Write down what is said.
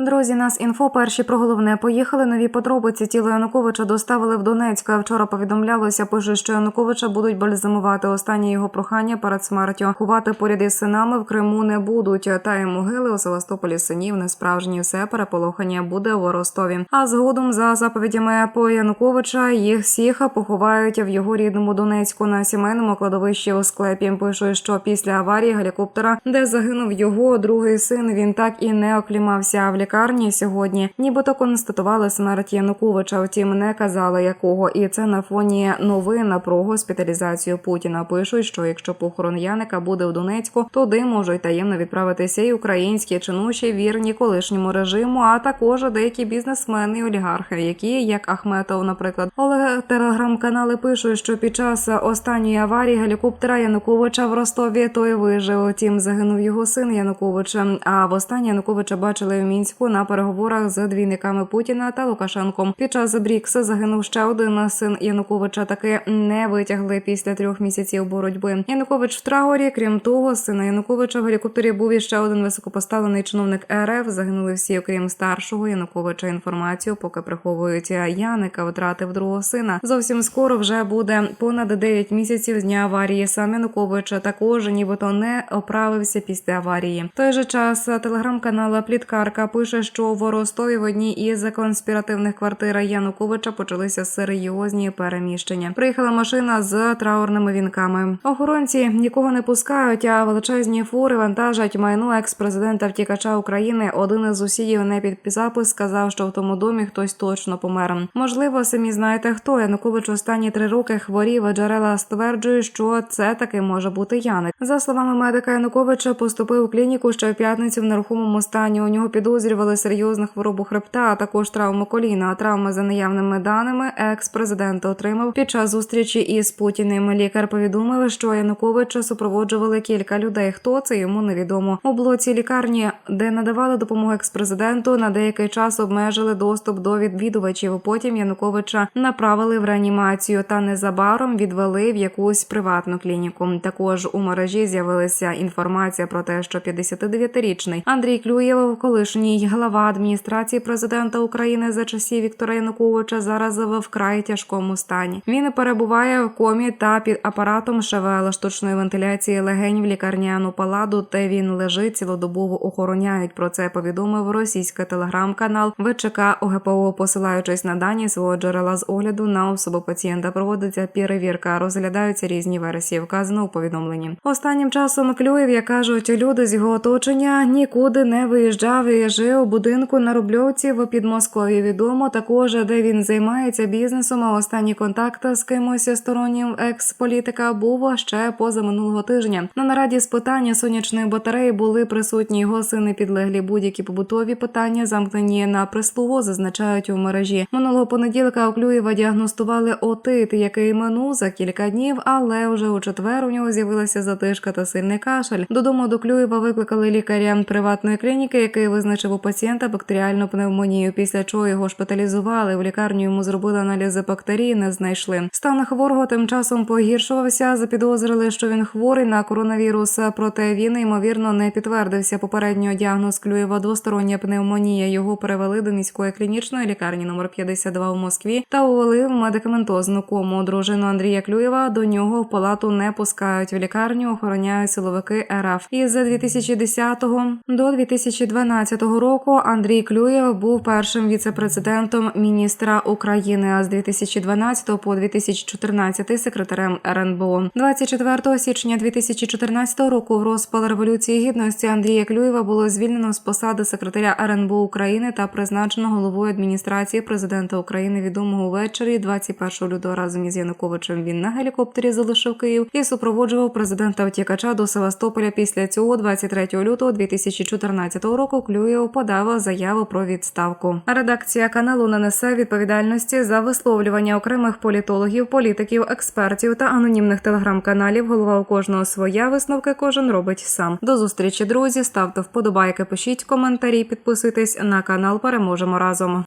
Друзі, нас інфо перші про головне поїхали. Нові подробиці тіло Януковича доставили в Донецьк. Вчора повідомлялося, пише, що Януковича будуть бальзамувати. Останнє його прохання перед смертю. Ховати поряд із синами в Криму не будуть. Та й могили у Севастополі синів не справжні. Все переполохання буде у Ростові. А згодом за заповідями по Януковича їх всіх поховають в його рідному Донецьку на сімейному кладовищі у склепі. Пише, що після аварії гелікоптера, де загинув його другий син, він так і не оклімався в лікарні сьогодні. Нібито констатували смерть Януковича. Втім, не казали якого. І це на фоні новин про госпіталізацію Путіна. Пишуть, що якщо похорон Яника буде у Донецьку, туди можуть таємно відправитися і українські чинуші вірні колишньому режиму, а також деякі бізнесмени і олігархи, які як Ахметов, наприклад, Олег телеграм-канали пишуть, що під час останньої аварії гелікоптера Януковича в Ростові той вижив. Утім, загинув його син Януковича. А востаннє Януковича бачили в мінську на переговорах з двійниками Путіна та Лукашенком. Під час Брікса загинув ще один син Януковича. Таки не витягли після трьох місяців боротьби. Янукович в трагорі. Крім того, сина Януковича в гелікоптері був іще один високопоставлений чиновник РФ. Загинули всі, окрім старшого Януковича. Інформацію поки приховують Яника. Втратив другого сина. Зовсім скоро вже буде понад 9 місяців з дня аварії. Сам Янукович також нібито не оправився після аварії. В той же час телеграм-канал Пліткарка пише, що в Ростові в одній із конспіративних квартир Януковича почалися серйозні переміщення. Приїхала машина з траурними вінками. Охоронці нікого не пускають, а величезні фури вантажать майно екс-президента втікача України. Один із сусідів не під запис сказав, що в тому домі хтось точно помер. Можливо, самі знаєте хто Янукович останні три роки хворів. а Джерела стверджують, що це таки може бути Яник. За словами медика Януковича, поступив у клініку ще в п'ятницю в нерухомому стані. У нього підозрювали серйозну хворобу хребта, а також травму коліна. Травми за наявними даними екс-президент отримав під час зустрічі із Путіним. Лікар повідомив, що Януковича супроводжували кілька людей. Хто це йому невідомо. У блоці лікарні, де надавали допомогу екс-президенту, на деякий час обмежили доступ до відвідувачів. Потім Януковича направили в реанімацію та незабаром відвели в якусь приватну клініку. Також у мережі з'явилася інформація про те, що 59-річний Андрій Клюєв, колишній глава адміністрації президента України за часів Віктора Януковича, зараз в вкрай тяжкому стані. Він перебуває в комі та під апаратом ШВЛ штучної вентиляції легень в лікарняну паладу, де він лежить цілодобово охороняють. Про це повідомив російський телеграм-канал ВЧК ОГПО, посилаючись на дані свого джерела з огляду на особу пацієнта. Проводиться перевірка, розглядаються різні версії. Вказано у повідомленні. Останнім часом Клюєв, як кажуть люди з його оточення, нікуди не виїжджав і жив у будинку на Рубльовці в Підмосков'ї. Відомо також, де він займається бізнесом. А останній контакт з кимось стороннім екс-політика був ще поза минулого тижня. На нараді з питання сонячної батареї були присутні його сини підлеглі будь-які побутові питання, замкнені на прислугу, зазначають у мережі. Минулого понеділка у Клюєва діагностували отит, який минув за кілька днів, але вже у четвер у нього з'явилася затишка та сильний кашель. Додому до Клюєва викликали лікаря приватної клініки, який визначив у пацієнта бактеріальну пневмонію. Після чого його шпиталізували. В лікарню йому зробили аналізи бактерій, не знайшли. Стан хворого тим часом погіршувався. Запідозрили, що він хворий на коронавірус. Проте він ймовірно не підтвердився. Попередньо діагноз Клюєва двостороння пневмонія. Його перевели до міської клінічної лікарні номер 52 в Москві та увели в медикаментозну кому. Дружину Андрія Клюєва до нього в палату не пускають. В лікарню охороняють силовики РФ. Із 2010 до 2012 року Андрій Клюєв був першим віце-президентом міністра України. А з 2012 по 2014 секретарем РНБО. 24 січня 2014 року в розпал революції гідності Андрія Клюєва було звільнено з посади секретаря РНБО України та призначено головою адміністрації президента України відомого ввечері 21 лютого разом із Януковичем. Він на гелікоптері залишив Київ і супроводжував президента втікача до Севастополя. Після цього, 23 лютого 2014 року, Клюєв подав заяву про відставку. Редакція каналу не несе відповідальності за висловлювання окремих політологів, політиків, експертів та анонімних телеграм-каналів. Голова у кожного своя висновки кожен робить сам. До зустрічі, друзі. Ставте вподобайки, пишіть коментарі, підписуйтесь на канал. Переможемо разом.